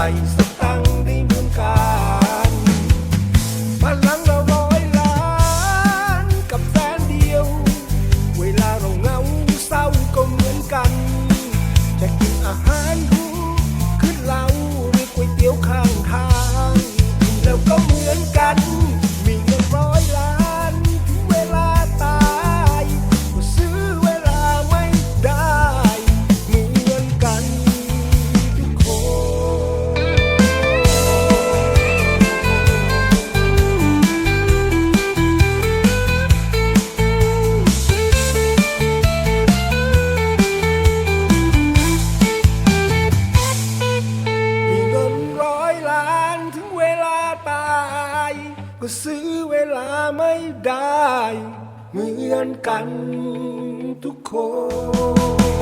eyes. ก็ซื้อเวลาไม่ได้ เหมือนกันทุกคน